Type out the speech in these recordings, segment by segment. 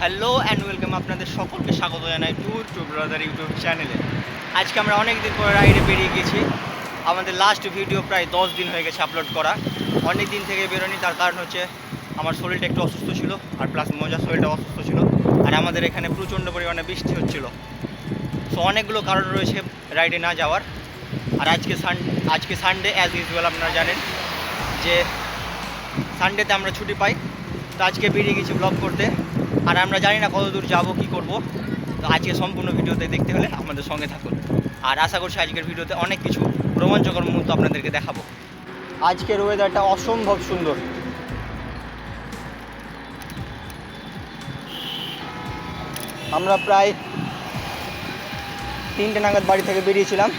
Hello and welcome আপনাদের সকলকে স্বাগত জানাই ট্যুর টু ব্রাদার ইউটিউব চ্যানেলে আজকে আমরা অনেক দিন পরে রাইডে বেরিয়ে গেছি। আমাদের লাস্ট ভিডিও প্রায় দশ দিন হয়ে গেছে আপলোড করা। অনেক দিন থেকে বেরোনি তার কারণ হচ্ছে আমার শরীরটা একটু অসুস্থ ছিল আর প্লাস মজার শরীরটা অসুস্থ ছিল। আর আমাদের এখানে প্রচণ্ড পরিমাণে বৃষ্টি হচ্ছিল। সো অনেকগুলো কারণ রয়েছে রাইডে না যাওয়ার। আর আজকে সান আজকে সানডে অ্যাজ ইউজুয়াল আপনারা জানেন যে সানডেতে আমরা ছুটি পাই। তো আজকে বেরিয়ে গেছি ব্লগ করতে। আর আমরা জানি না কত দূর যাব, কী করব। তো আজকে সম্পূর্ণ ভিডিওতে দেখতে হলে আমাদের সঙ্গে থাকুন। আর আশা করছি আজকের ভিডিওতে অনেক কিছু রোমাঞ্চকর মুহূর্ত আপনাদেরকে দেখাবো। আজকের ওয়েদারটা অসম্ভব সুন্দর। আমরা প্রায় তিনটে নাগাদ বাড়ি থেকে বেরিয়েছিলাম।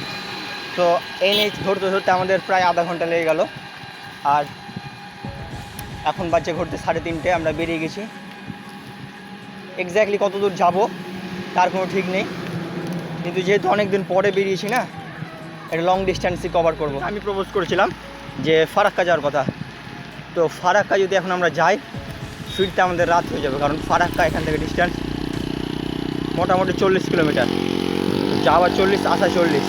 তো এনএইচ ধরতে ধরতে আমাদের প্রায় আধা ঘণ্টা লেগে গেল। আর এখন বাচ্চা ঘুরতে সাড়ে তিনটে, আমরা বেরিয়ে গেছি। এক্স্যাক্টলি কত দূর যাব, তার কোনো ঠিক নেই। কিন্তু যেহেতু অনেক দিন পরে বেরিয়েছি না এটা লং ডিস্ট্যান্সই কভার করব। আমি প্রপোজ করেছিলাম যে ফারাক্কা যাওয়ার কথা। তো ফারাক্কা যদি এখন আমরা যাই ফিরতে আমাদের রাত হয়ে যাবে। কারণ ফারাক্কা এখান থেকে ডিস্ট্যান্স মোটামুটি চল্লিশ কিলোমিটার। যাওয়ার চল্লিশ, আসা চল্লিশ।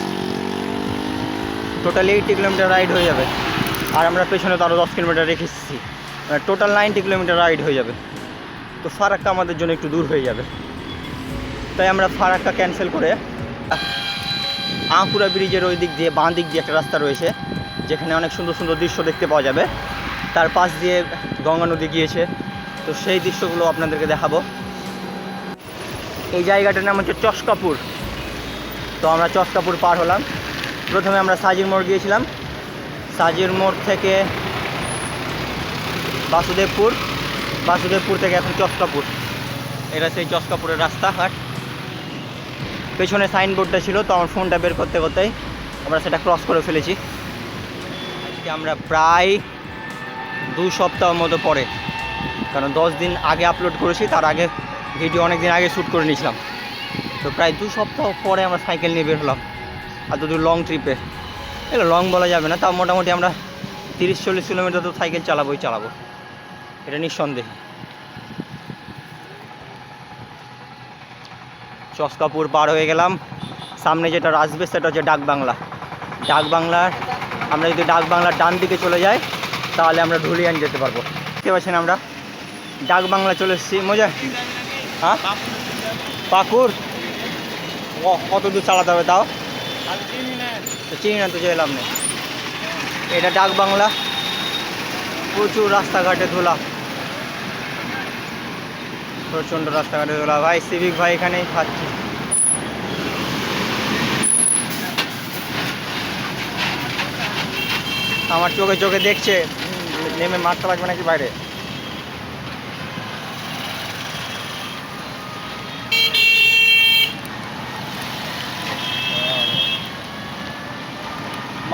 টোটালি এইটি কিলোমিটার রাইড হয়ে যাবে। আর আমরা পেছনে তো আরও দশ কিলোমিটার রেখে এসেছি। মানে টোটাল নাইনটি কিলোমিটার রাইড হয়ে যাবে। তো ফারাক্কা আমাদের জন্য একটু দূর হয়ে যাবে। তাই আমরা ফারাক্কা ক্যান্সেল করে আঁকুড়া ব্রিজের ওই দিক দিয়ে, বাঁ দিক দিয়ে একটা রাস্তা রয়েছে, যেখানে অনেক সুন্দর সুন্দর দৃশ্য দেখতে পাওয়া যাবে। তার পাশ দিয়ে গঙ্গা নদী গিয়েছে। তো সেই দৃশ্যগুলো আপনাদেরকে দেখাবো। এই জায়গাটার নাম হচ্ছে চশকাপুর। তো আমরা চশকাপুর পার হলাম। প্রথমে আমরা সাজির মোড় গিয়েছিলাম। সাজির মোড় থেকে বাসুদেবপুর। বাসুদেবপুর থেকে এখন চশকাপুর। এটা সেই চশকাপুরের রাস্তাঘাট। পেছনে সাইনবোর্ডটা ছিল, তো আমার ফোনটা বের করতে করতেই আমরা সেটা ক্রস করে ফেলেছি। আজকে আমরা প্রায় দু সপ্তাহ মতো পরে, কারণ দশ দিন আগে আপলোড করেছি, তার আগে ভিডিও অনেক দিন আগে শ্যুট করে নিয়েছিলাম। তো প্রায় দু সপ্তাহ পরে আমরা সাইকেল নিয়ে বের হলাম। এত দূর লং ট্রিপে এগুলো লং বলা যাবে না, তাও মোটামুটি আমরা তিরিশ, চল্লিশ কিলোমিটার তো সাইকেল চালাবোই চালাবো। এটা নিঃসন্দেহে। চস্কাপুর পার হয়ে গেলাম। সামনে যেটা আসবে সেটা হচ্ছে ডাক বাংলা। ডাক বাংলার আমরা যদি ডাক বাংলার ডান দিকে চলে যাই, তাহলে আমরা ধুলিয়ান যেতে পারব। দেখতে পাচ্ছেন আমরা, ডাক বাংলা চলে এসেছি। মজা? হ্যাঁ? পাকুর কত দূর চালাতে হবে তাও? তো চিনি না, তো যে এলাম নেই। এটা ডাক বাংলা। প্রচুর রাস্তাঘাটে ধুলা। প্রচণ্ড রাস্তাঘাটে ধুলা। ভাই, সিভিক ভাই এখানেই খাচ্ছি। আমার চোখে চোখে দেখছে নেমে মারতে পারবে নাকি বাইরে?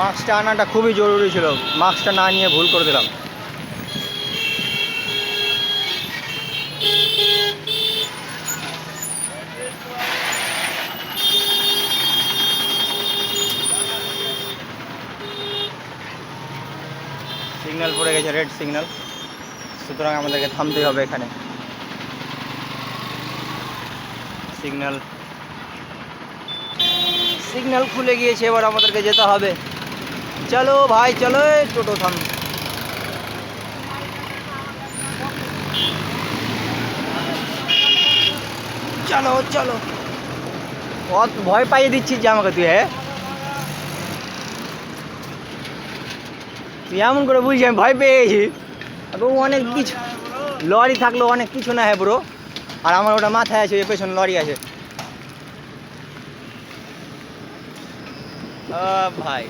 মাস্কটা আনাটা খুবই জরুরি ছিল। মাস্কটা না নিয়ে ভুল করে দিলাম। সিগন্যাল পড়ে গেছে রেড সিগন্যাল সুতরাং আমাদেরকে থামতেই হবে এখানে। সিগন্যাল সিগন্যাল খুলে গিয়েছে, এবার আমাদেরকে যেতে হবে। চলো ভাই, চলো টোটো থাম। চলো চলো। অত ভয় পাইয়ে দিচ্ছিস যে আমাকে তুই হ্যাঁ? তুই এমন করে বুঝছি আমি ভয় পেয়ে গেছি অনেক কিছু লরি থাকল অনেক কিছু না হ্যাঁ ব্রো আর আমার ওটা মাথায় আছে পেছনে লরি আছে। ভাই।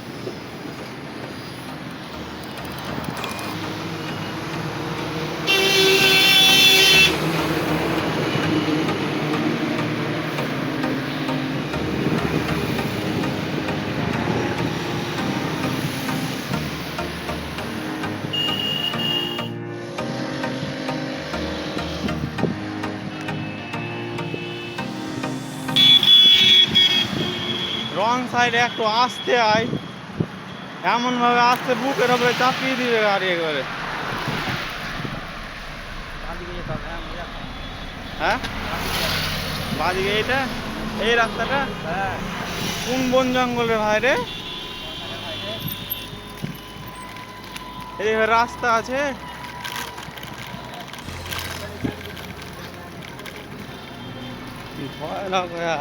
সাইডে একটু আসতে আয়। এমন ভাবে আসতে বুকের ওপরে চাপিয়ে দিবে গাড়ি একবারে। হ্যাঁ বাদিকে এইটা? এই রাস্তাটা? কোন বন জঙ্গলের ভাইরে? এই রাস্তা আছে। ভয়ানক হয়ে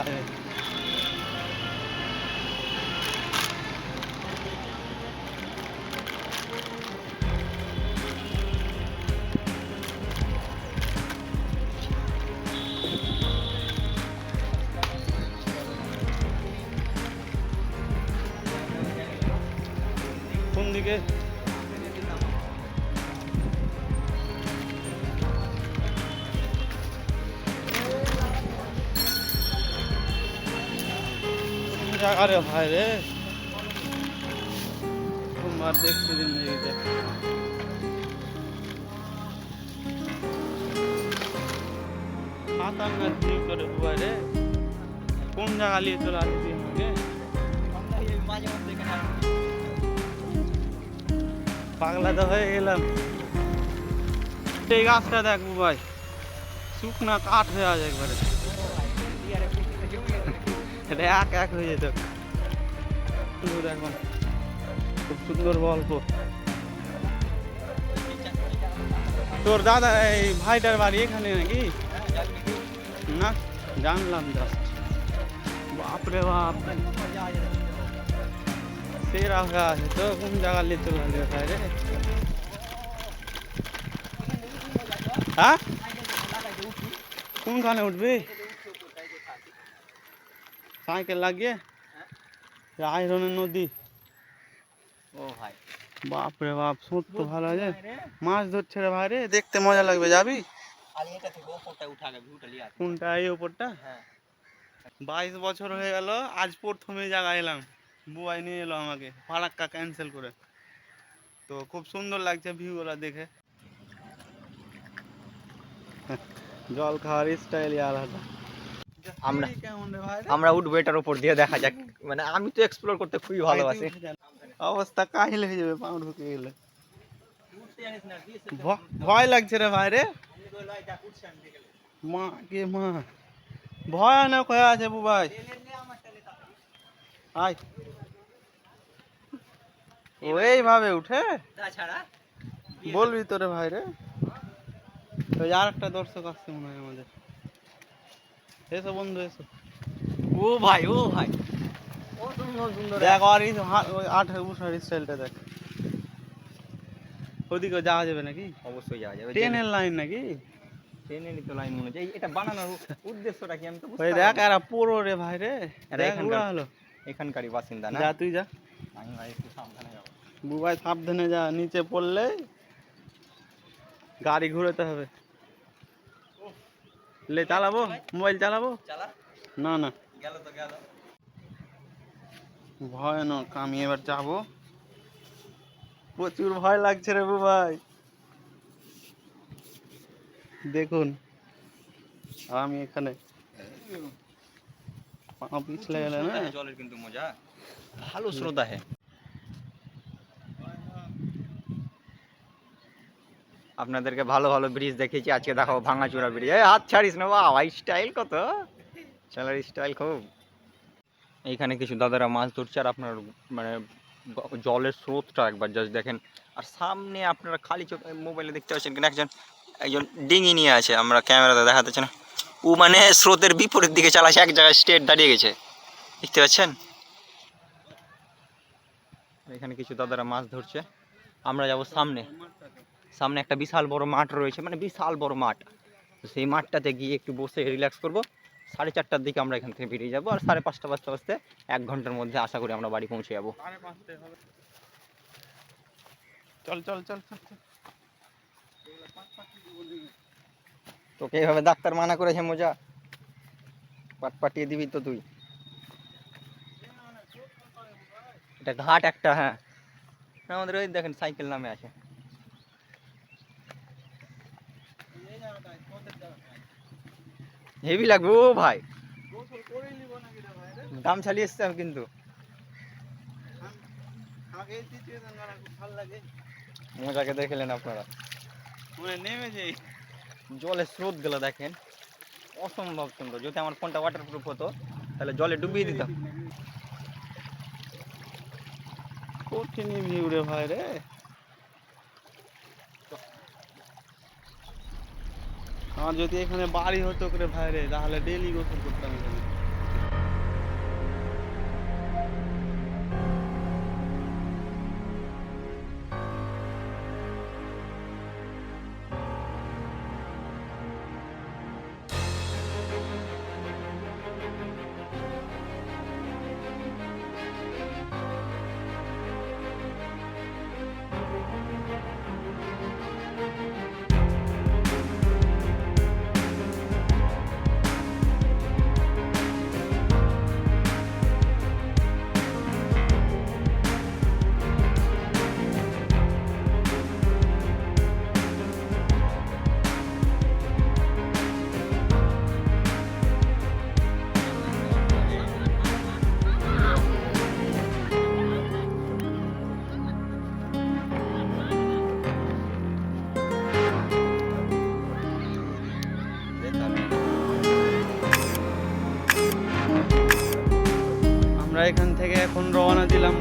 কোন জায়গা রে ভাই রে। তোমার দেখতে দিন ভাই রে। কোন জায়গা নিয়ে তো হয়ে গেলাম। এই গাছটা দেখব ভাই শুকনা কাঠ হয়ে আছে একবারে। এটা এক এক হয়ে যেত। সুন্দর এখন। খুব সুন্দর গল্প। তোর দাদা, এই ভাইটার বাড়ি এখানে নাকি? না, জানলাম জাস্ট বাপরে বাপ। সেরা আছে তো কোন জায়গা নিয়ে চলে রে? হ্যাঁ? কোনখানে উঠবি? সাইকেল লাগিয়ে আয়রনের নদী। ও ভাই। বাপরে বাপ সুদ তো ভালো আছে। মাছ ধরছে রে ভাই রে দেখতে মজা লাগবে যাবি? কোনটা এই ওপরটা? হ্যাঁ। বাইশ বছর হয়ে গেল আজ প্রথমে জায়গা এলাম। বুয়াই নিয়ে এলো আমাকে ফারাক্কা ক্যান্সেল করে। তো খুব সুন্দর লাগছে ভিউ ভিউগুলো দেখে। জল খাওয়ার স্টাইল আলাদা। আমরা কেমন রে ভাই রে? আমরা উঠবো এটার উপর দিয়ে দেখা যাক। মানে আমি তো এক্সপ্লোর করতে খুবই ভালোবাসি। অবস্থা কাহিল হয়ে যাবে পাউন্ড ঢুকে গেলে। ভয় লাগছে রে ভাই রে। মা কে মা। ভয়ানক হয়ে আছে বুবাই আয়। ওইভাবে উঠে? তাছাড়া বলবি তোরে ভাই রে। ওই আর একটা দর্শক আসছে মনে হয় আমাদের। এসো বন্ধু এসো। ও ভাই ও ভাই। ও সুন্দর সুন্দর দেখ আর এই আট স্টাইলটা দেখ। ওদিকে যাওয়া যাবে নাকি? অবশ্যই যাওয়া যাবে। ট্রেনের লাইন নাকি? ট্রেনেরই তো লাইন মনে হচ্ছে। এটা বানানোর উদ্দেশ্যটা কি আমি তো বুঝতে দেখ। পুরো রে ভাই রে। এখানকার- হলো। এখানকারই বাসিন্দা না? যা তুই যা। আমি ভাই একটু সাবধানে যাব। বুবাই সাবধানে যা নিচে পড়লে গাড়ি ঘুরাতে হবে। লে চালাবো? মোবাইল চালাবো? চালা। না না। গেল তো গেল। ভয়ানক আমি এবার যাব। প্রচুর ভয় লাগছে রে ভাই। দেখুন আমি এখানে পা পিছলে গেলে না? জলের কিন্তু মজা। ভালো শ্রোতা হে আপনাদেরকে ভালো ভালো ব্রিজ দেখিয়েছি, আজকে দেখাবো ভাঙাচোরা ব্রিজ। এই হাত ছাড়িস না বাবা স্টাইল কত? চালার স্টাইল খুব। এইখানে কিছু দাদারা মাছ ধরছে আর আপনার মানে জলের স্রোতটা একবার জাস্ট দেখেন। আর সামনে আপনারা খালি চোখ মোবাইলে দেখতে পাচ্ছেন কিনা, একজন একজন ডিঙি নিয়ে আছে, আমরা ক্যামেরাতে দেখাতেছি না। ও মানে স্রোতের বিপরীত দিকে চালাচ্ছে, এক জায়গায় স্টেট দাঁড়িয়ে গেছে। দেখতে পাচ্ছেন? এখানে কিছু দাদারা মাছ ধরছে। আমরা যাব সামনে। সামনে একটা বিশাল বড় মাঠ রয়েছে মানে বিশাল বড় মাঠ। তো সেই মাঠটাতে গিয়ে একটু বসে রিল্যাক্স করব। সাড়ে চারটার দিকে আমরা এখান থেকে বেরিয়ে যাব আর সাড়ে পাঁচটা বাজতে বাজতে এক ঘণ্টার মধ্যে আশা করি আমরা বাড়ি পৌঁছে যাব। চল চল চল চল চল। তোকে এইভাবে ডাক্তার মানা করেছে মজা। পাট পাটিয়ে দিবি তো তুই। এটা ঘাট একটা হ্যাঁ। আমাদের ওই দেখেন সাইকেল নামে আছে। হেভি লাগবে ও ভাই। দাম চালিয়ে এসছে আমি কিন্তু। মজাকে দেখলেন আপনারা। নেমে যাই। জলের স্রোতগুলো দেখেন। অসম্ভব সুন্দর। যদি আমার ফোনটা ওয়াটার প্রুফ হতো তাহলে জলে ডুবিয়ে দিতাম। কঠিন ভিউ রে ভাই রে। আমার যদি এখানে বাড়ি হতো করে ভাই রে তাহলে ডেলি গোসল করতাম এখানে।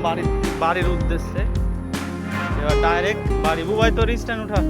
বাড়ির বাড়ির উদ্দেশ্যে। এবার ডাইরেক্ট বাড়ি। বুবাই তোর স্ট্যান্ড উঠা।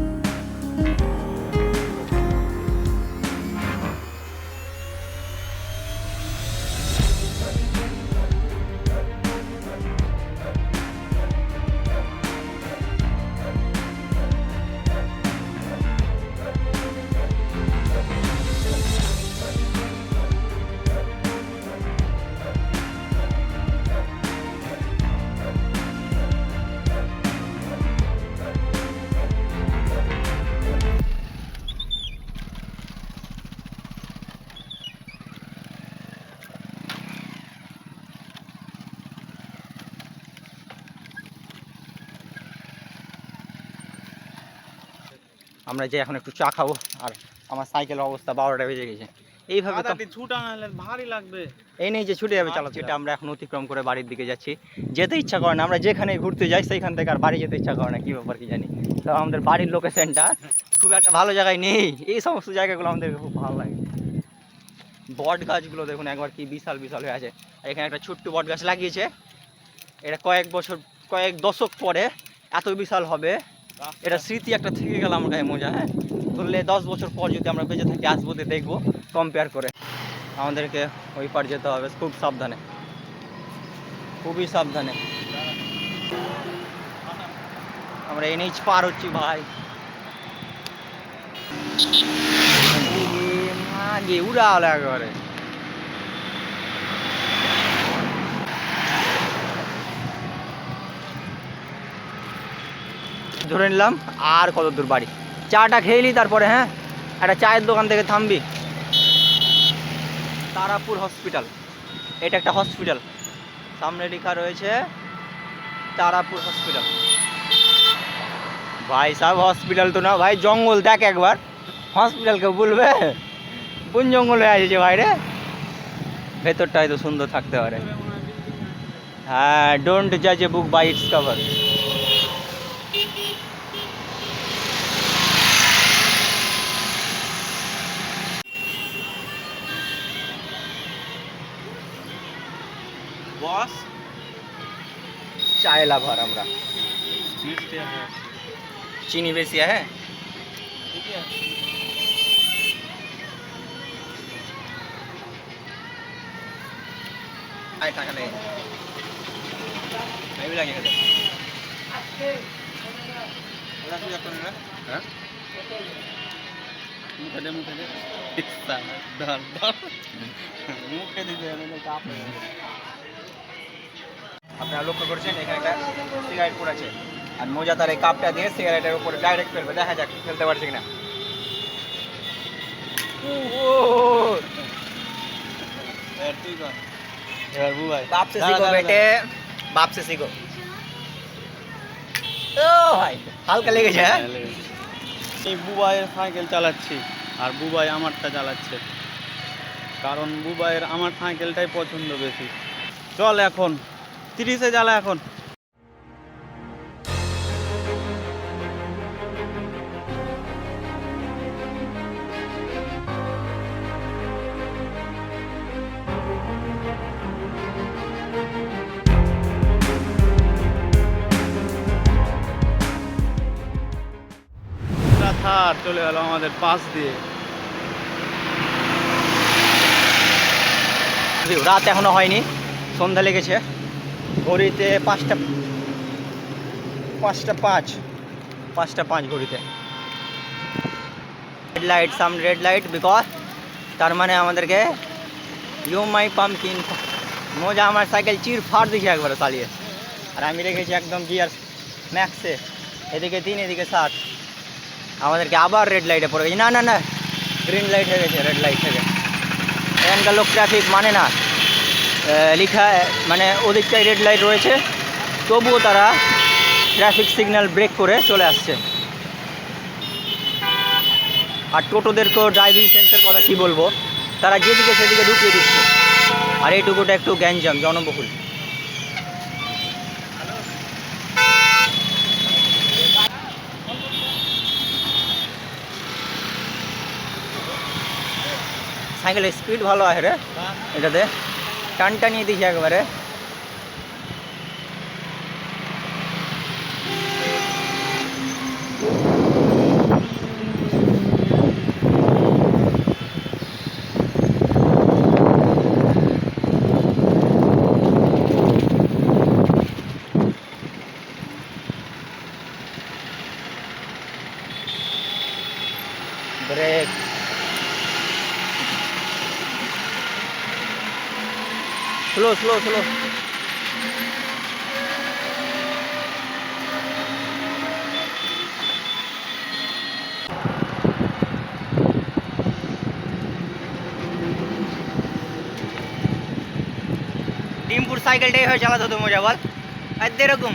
আমরা যে এখন একটু চা খাব আর আমার সাইকেলের অবস্থা বারোটা বেজে গেছে। এইভাবে ছুটা ভারী লাগবে। এই নেই যে ছুটে যাবে চালাতে যেটা আমরা এখন অতিক্রম করে বাড়ির দিকে যাচ্ছি। যেতে ইচ্ছা করে না আমরা যেখানে ঘুরতে যাই সেইখান থেকে আর বাড়ি যেতে ইচ্ছা করে না কি ব্যাপার কি জানি। তো আমাদের বাড়ির লোকেশনটা খুব একটা ভালো জায়গায় নেই। এই সমস্ত জায়গাগুলো আমাদের খুব ভালো লাগে। বট গাছগুলো দেখুন একবার কি বিশাল বিশাল হয়ে আছে। এখানে একটা ছোট্ট বট গাছ লাগিয়েছে। এটা কয়েক বছর কয়েক দশক পরে এত বিশাল হবে। এটা স্মৃতি একটা থেকে গেল আমার গায়ে মজা হ্যাঁ? ধরলে দশ বছর পর যদি আমরা বেঁচে থাকি আসব তো দেখব কম্পেয়ার করে। আমাদেরকে ওই পার যেতে হবে, খুব সাবধানে। খুবই সাবধানে। আমরা এনএইচ পার হচ্ছি, ভাই। উড়া হলো ধরে নিলাম, আর কত দূর বাড়ি? চাটা খেয়ে তারপরে হ্যাঁ? একটা চায়ের দোকান থেকে থামবি। তারাপুর হসপিটাল এটা একটা হসপিটাল সামনে লেখা রয়েছে, তারাপুর হসপিটাল ভাই সাহেব হসপিটাল তো না, ভাই, জঙ্গল, দেখ একবার। হসপিটালকে বলবে কোন জঙ্গল হয়ে আছে যে ভাই রে? ভেতরটা হয়তো সুন্দর থাকতে পারে। হ্যাঁ ডোন্ট জাজ a book by its cover চায় লাভার আমরা মিষ্টি আছে চিনি বেশি হ্যাঁ ঠিকই আছে আয় টাকা নেই আমি লাগে খেতে ওরা তুই একটা নেবে হ্যাঁ মুখে দে মুখে দে সালা, ধর ধর মুখে দিতে হবে না, চাপ হয়ে যাবে। আপনারা লক্ষ্য করছেন এখানে একটা সিগারেট পড়েছে আর মজা তার এই কাপটা দিয়ে সিগারেটের উপরে ডাইরেক্ট ফেলবে দেখা যাক ফেলতে পারছে কিনা। ও ভাই হালকা লেগেছে হ্যাঁ? বুবাইয়ের সাইকেল চালাচ্ছি আর বুবাই আমারটা চালাচ্ছে। কারণ বুবাইয়ের আমার সাইকেলটাই পছন্দ বেশি। চল এখন তিরিশে জ্বালা এখন। থার চলে গেল আমাদের পাশ দিয়ে। রাত এখনও হয়নি সন্ধ্যা লেগেছে। ঘড়িতে পাঁচটা পাঁচটা পাঁচ পাঁচটা পাঁচ ঘড়িতে। Red light some red light because তার মানে আমাদেরকে ইউ মাই পাম্পকিন মজা আমার সাইকেল চির ফাট দিছে একবারে চালিয়ে। আর আমি রেখেছি একদম গিয়ার ম্যাক্সে এদিকে তিন এদিকে সাত। আমাদেরকে আবার রেড লাইটে পড়ে গেছে। না না না গ্রিন লাইট হয়ে গেছে রেড লাইট থেকে এখানকার লোক ট্রাফিক মানে না। আহ, লিখা মানে ওদিকটায় রেড লাইট রয়েছে। তবুও তারা ট্রাফিক সিগন্যাল ব্রেক করে চলে আসছে। আর টোটোদেরকেও ড্রাইভিং সেন্সের কথা কি বলব? তারা যেদিকে সেদিকে ঢুকিয়ে দিচ্ছে। আর এইটুকুটা একটু গ্যাঞ্জাম, জনবহুল। সাইকেলের স্পিড ভালো আছে রে, এটাতে। টান টানিয়ে দিয়েছি একবারে ব্রেক স্লো স্লো ডিমপুর সাইকেলটাই হয়ে চালাতে হতো মজা বল। আর এরকম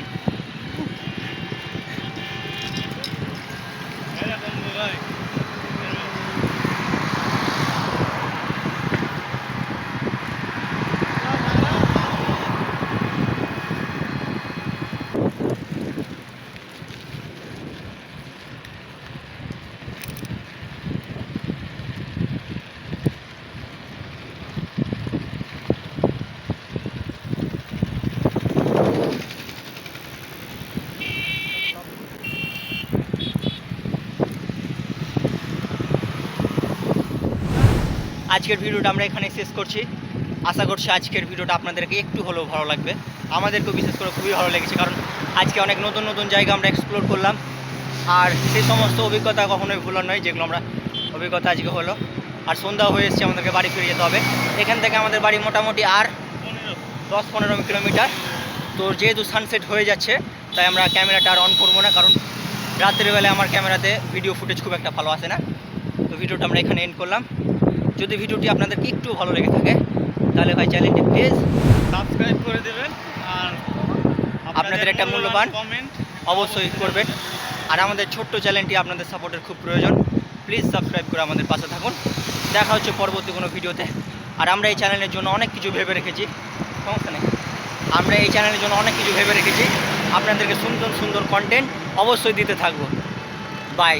আজকের ভিডিওটা আমরা এখানে শেষ করছি। আশা করছি আজকের ভিডিওটা আপনাদেরকে একটু হলেও ভালো লাগবে। আমাদেরকেও বিশেষ করে খুবই ভালো লেগেছে, কারণ আজকে অনেক নতুন নতুন জায়গা আমরা এক্সপ্লোর করলাম। আর সেই সমস্ত অভিজ্ঞতা কখনোই ভুলার নয়, যেগুলো আমরা অভিজ্ঞতা আজকে হলো। আর সন্ধ্যা হয়ে এসছে আমাদেরকে বাড়ি ফিরে যেতে হবে। এখান থেকে আমাদের বাড়ি মোটামুটি আর দশ পনেরো কিলোমিটার। তো যেহেতু সানসেট হয়ে যাচ্ছে, তাই আমরা ক্যামেরাটা আর অন করব না, কারণ রাত্রের বেলায় আমার ক্যামেরাতে ভিডিও ফুটেজ খুব একটা ভালো আসে না। তো ভিডিওটা আমরা এখানে এন্ড করলাম। যদি ভিডিওটি আপনাদেরকে একটু ভালো লেগে থাকে তাহলে ভাই চ্যানেলটি প্লিজ সাবস্ক্রাইব করে দেবেন আর আপনাদের একটা মূল্যবান কমেন্ট অবশ্যই করবেন। আর আমাদের ছোট্ট চ্যানেলটি আপনাদের সাপোর্টের খুব প্রয়োজন। প্লিজ সাবস্ক্রাইব করে আমাদের পাশে থাকুন। দেখা হচ্ছে পরবর্তী কোনো ভিডিওতে। আর আমরা এই চ্যানেলের জন্য অনেক কিছু ভেবে রেখেছি। সমস্যা নেই। আমরা এই চ্যানেলের জন্য অনেক কিছু ভেবে রেখেছি। আপনাদেরকে সুন্দর সুন্দর কন্টেন্ট অবশ্যই দিতে থাকব। বাই